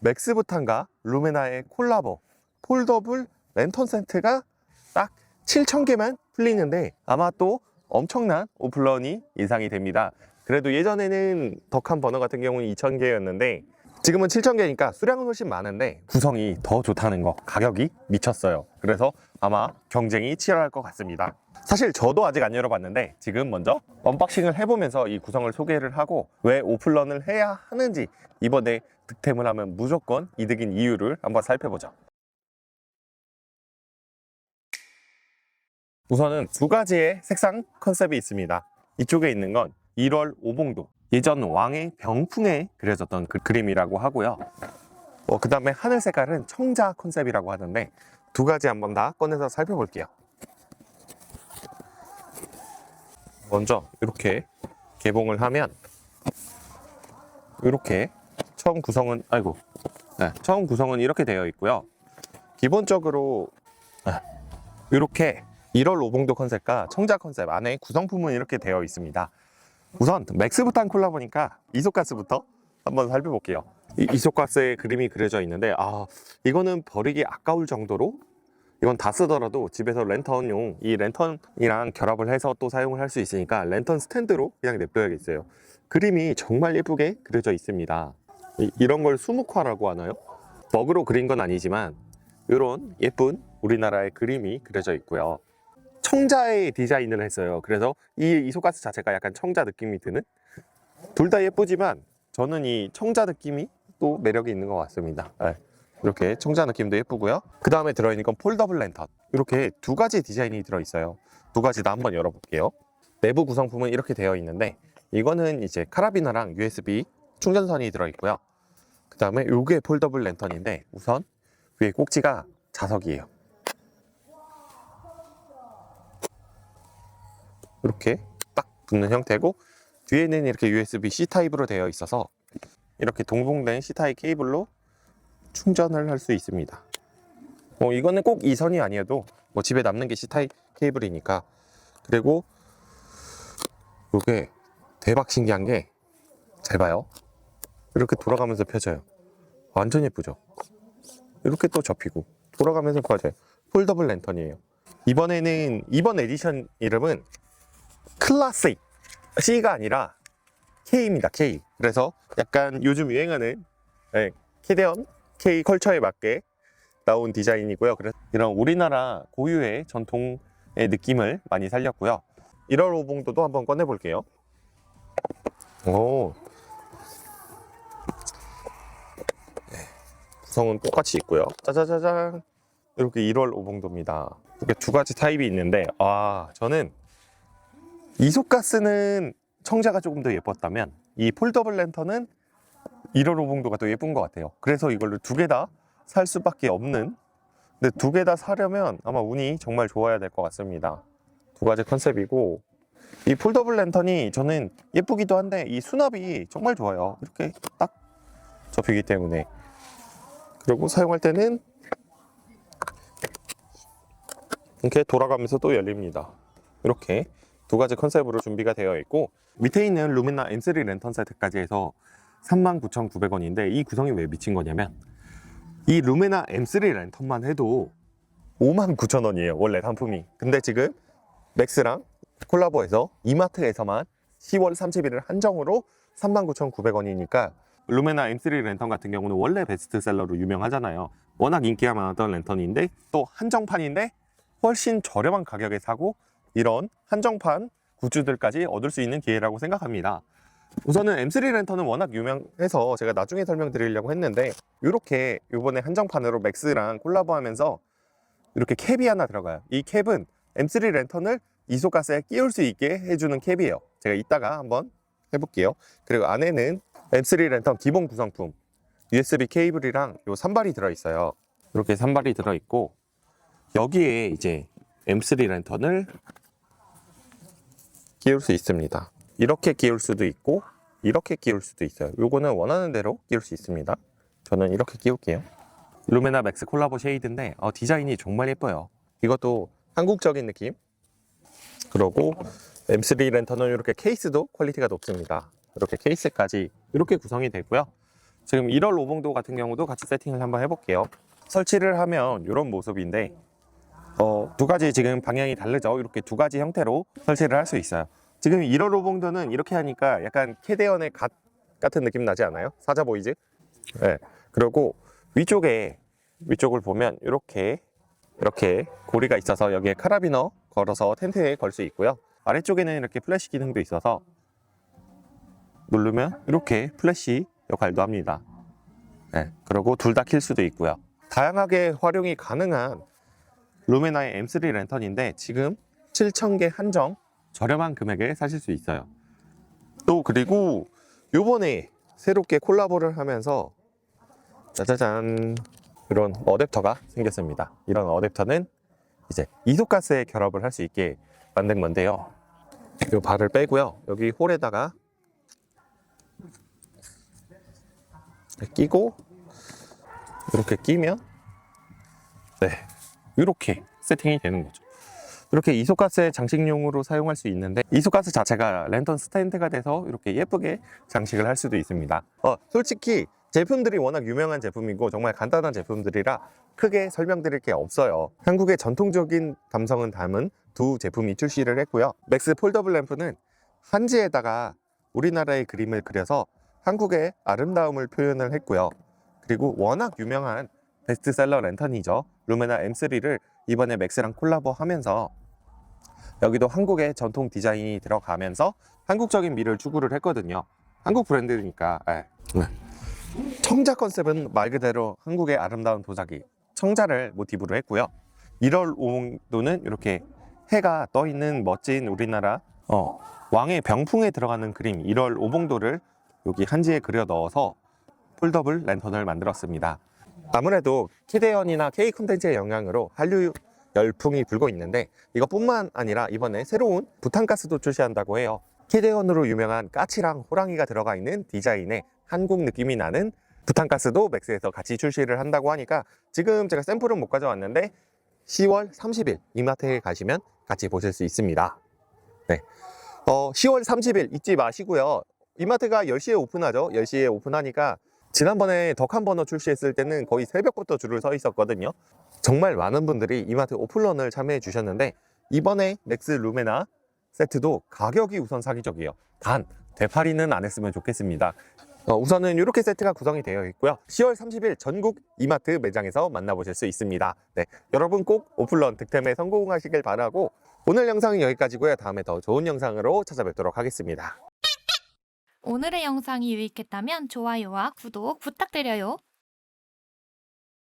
맥스부탄과 루메나의 콜라보 폴더블 랜턴 세트가 딱 7,000개만 풀리는데 아마 또 엄청난 오플런이 예상이 됩니다. 그래도 예전에는 덕한 버너 같은 경우는 2,000개였는데 지금은 7,000개니까 수량은 훨씬 많은데 구성이 더 좋다는 거 가격이 미쳤어요. 그래서 아마 경쟁이 치열할 것 같습니다. 사실 저도 아직 안 열어봤는데 지금 먼저 언박싱을 해보면서 이 구성을 소개를 하고 왜 오플런을 해야 하는지 이번에 득템을 하면 무조건 이득인 이유를 한번 살펴보죠. 우선은 두 가지의 색상 컨셉이 있습니다. 이쪽에 있는 건 1월 오봉도 예전 왕의 병풍에 그려졌던 그 그림이라고 하고요. 어, 그 다음에 하늘 색깔은 청자 컨셉이라고 하는데 두 가지 한번 다 꺼내서 살펴볼게요. 먼저 이렇게 개봉을 하면 이렇게 처음 구성은 아이고 네, 처음 구성은 이렇게 되어 있고요. 기본적으로 네, 이렇게 1월 오봉도 컨셉과 청자 컨셉 안에 구성품은 이렇게 되어 있습니다. 우선 맥스부탄 콜라보니까 이소가스부터 한번 살펴볼게요. 이 이소가스의 그림이 그려져 있는데 아 이거는 버리기 아까울 정도로 이건 다 쓰더라도 집에서 랜턴용 이 랜턴이랑 결합을 해서 또 사용을 할 수 있으니까 랜턴 스탠드로 그냥 냅둬야겠어요. 그림이 정말 예쁘게 그려져 있습니다. 이, 런걸 수묵화라고 하나요? 먹으로 그린 건 아니지만 이런 예쁜 우리나라의 그림이 그려져 있고요. 청자의 디자인을 했어요. 그래서 이 이소가스 자체가 약간 청자 느낌이 드는 둘 다 예쁘지만 저는 이 청자 느낌이 또 매력이 있는 것 같습니다. 네. 이렇게 청자 느낌도 예쁘고요. 그 다음에 들어있는 건 폴더블 랜턴. 이렇게 두 가지 디자인이 들어있어요. 두 가지 다 한번 열어볼게요. 내부 구성품은 이렇게 되어 있는데 이거는 이제 카라비너랑 USB 충전선이 들어있고요. 그 다음에 이게 폴더블 랜턴인데 우선 위에 꼭지가 자석이에요. 이렇게 딱 붙는 형태고 뒤에는 이렇게 USB-C 타입으로 되어 있어서 이렇게 동봉된 C 타입 케이블로 충전을 할 수 있습니다. 뭐 이거는 꼭 이 선이 아니어도 뭐 집에 남는 게 C 타입 케이블이니까 그리고 이게 대박 신기한 게 잘 봐요. 이렇게 돌아가면서 펴져요. 완전 예쁘죠? 이렇게 또 접히고 돌아가면서 펴져요. 폴더블 랜턴이에요. 이번에는 이번 에디션 이름은 클래식 C가 아니라 K입니다. K. 그래서 약간 요즘 유행하는 네, 캐대언 K 컬처에 맞게 나온 디자인이고요. 그래서 이런 우리나라 고유의 전통의 느낌을 많이 살렸고요. 1월 오봉도도 한번 꺼내 볼게요. 오. 네, 구성은 똑같이 있고요. 짜자자잔. 이렇게 1월 오봉도입니다. 이렇게 두 가지 타입이 있는데, 아, 저는 이소가스는 청자가 조금 더 예뻤다면 이 폴더블 랜턴은 1월 오봉도가 더 예쁜 것 같아요. 그래서 이걸로 두 개 다 살 수밖에 없는 근데 두 개 다 사려면 아마 운이 정말 좋아야 될 것 같습니다. 두 가지 컨셉이고 이 폴더블 랜턴이 저는 예쁘기도 한데 이 수납이 정말 좋아요. 이렇게 딱 접히기 때문에 그리고 사용할 때는 이렇게 돌아가면서 또 열립니다. 이렇게 두 가지 컨셉으로 준비가 되어 있고 밑에 있는 루미나 M3 랜턴 세트까지 해서 39,900원인데 이 구성이 왜 미친 거냐면 이 루미나 M3 랜턴만 해도 59,000원이에요 원래 상품이. 근데 지금 맥스랑 콜라보해서 이마트에서만 10월 30일을 한정으로 39,900원이니까 루메나 M3 랜턴 같은 경우는 원래 베스트셀러로 유명하잖아요. 워낙 인기가 많았던 랜턴인데 또 한정판인데 훨씬 저렴한 가격에 사고 이런 한정판 굿즈들까지 얻을 수 있는 기회라고 생각합니다. 우선은 M3 랜턴은 워낙 유명해서 제가 나중에 설명드리려고 했는데 이렇게 이번에 한정판으로 맥스랑 콜라보하면서 이렇게 캡이 하나 들어가요. 이 캡은 M3 랜턴을 이소가스에 끼울 수 있게 해주는 캡이에요. 제가 이따가 한번 해볼게요. 그리고 안에는 M3 랜턴 기본 구성품 USB 케이블이랑 요 산발이 들어있어요. 이렇게 산발이 들어있고 여기에 이제 M3 랜턴을 끼울 수 있습니다. 이렇게 끼울 수도 있고 이렇게 끼울 수도 있어요. 요거는 원하는 대로 끼울 수 있습니다. 저는 이렇게 끼울게요. 루메나 맥스 콜라보 쉐이드인데 어, 디자인이 정말 예뻐요. 이것도 한국적인 느낌. 그리고 M3 랜턴은 이렇게 케이스도 퀄리티가 높습니다. 이렇게 케이스까지 이렇게 구성이 되고요. 지금 1월 오봉도 같은 경우도 같이 세팅을 한번 해볼게요. 설치를 하면 이런 모습인데 어, 두 가지 지금 방향이 다르죠. 이렇게 두 가지 형태로 설치를 할 수 있어요. 지금 1월 오봉도는 이렇게 하니까 약간 캐대언의 갓 같은 느낌 나지 않아요? 사자 보이즈? 네. 그리고 위쪽에 위쪽을 보면 이렇게 이렇게 고리가 있어서 여기에 카라비너 걸어서 텐트에 걸 수 있고요. 아래쪽에는 이렇게 플래시 기능도 있어서 누르면 이렇게 플래시 역할도 합니다. 네, 그리고 둘 다 킬 수도 있고요. 다양하게 활용이 가능한 루메나의 M3 랜턴인데 지금 7,000개 한정 저렴한 금액에 사실 수 있어요. 또 그리고 요번에 새롭게 콜라보를 하면서 짜자잔 이런 어댑터가 생겼습니다. 이런 어댑터는 이제 이소가스에 결합을 할 수 있게 만든 건데요. 이 발을 빼고요. 여기 홀에다가 끼고 이렇게 끼면 네 이렇게 세팅이 되는 거죠. 이렇게 이소가스의 장식용으로 사용할 수 있는데 이소가스 자체가 랜턴 스탠드가 돼서 이렇게 예쁘게 장식을 할 수도 있습니다. 어, 솔직히 제품들이 워낙 유명한 제품이고 정말 간단한 제품들이라 크게 설명드릴 게 없어요. 한국의 전통적인 감성은 담은 두 제품이 출시를 했고요. 맥스 폴더블 램프는 한지에다가 우리나라의 그림을 그려서 한국의 아름다움을 표현을 했고요. 그리고 워낙 유명한 베스트셀러 랜턴이죠. 루메나 M3를 이번에 맥스랑 콜라보 하면서 여기도 한국의 전통 디자인이 들어가면서 한국적인 미를 추구를 했거든요. 한국 브랜드니까. 예. 청자 컨셉은 말 그대로 한국의 아름다운 도자기, 청자를 모티브로 했고요. 1월 오봉도는 이렇게 해가 떠 있는 멋진 우리나라 어, 왕의 병풍에 들어가는 그림 1월 오봉도를 여기 한지에 그려 넣어서 폴더블 랜턴을 만들었습니다. 아무래도 키대현이나 K 콘텐츠의 영향으로 한류 열풍이 불고 있는데 이것뿐만 아니라 이번에 새로운 부탄가스도 출시한다고 해요. 키대현으로 유명한 까치랑 호랑이가 들어가 있는 디자인의 한국 느낌이 나는 부탄가스도 맥스에서 같이 출시를 한다고 하니까 지금 제가 샘플은 못 가져왔는데 10월 30일 이마트에 가시면 같이 보실 수 있습니다. 네. 어, 10월 30일 잊지 마시고요. 이마트가 10시에 오픈하죠. 10시에 오픈하니까 지난번에 덕한 버너 출시했을 때는 거의 새벽부터 줄을 서 있었거든요. 정말 많은 분들이 이마트 오픈런을 참여해 주셨는데 이번에 맥스 루메나 세트도 가격이 우선 사기적이에요. 단 되팔이는 안 했으면 좋겠습니다. 어, 우선은 이렇게 세트가 구성이 되어 있고요. 10월 30일 전국 이마트 매장에서 만나보실 수 있습니다. 네, 여러분 꼭 오픈런 득템에 성공하시길 바라고 오늘 영상은 여기까지고요. 다음에 더 좋은 영상으로 찾아뵙도록 하겠습니다. 오늘의 영상이 유익했다면 좋아요와 구독 부탁드려요.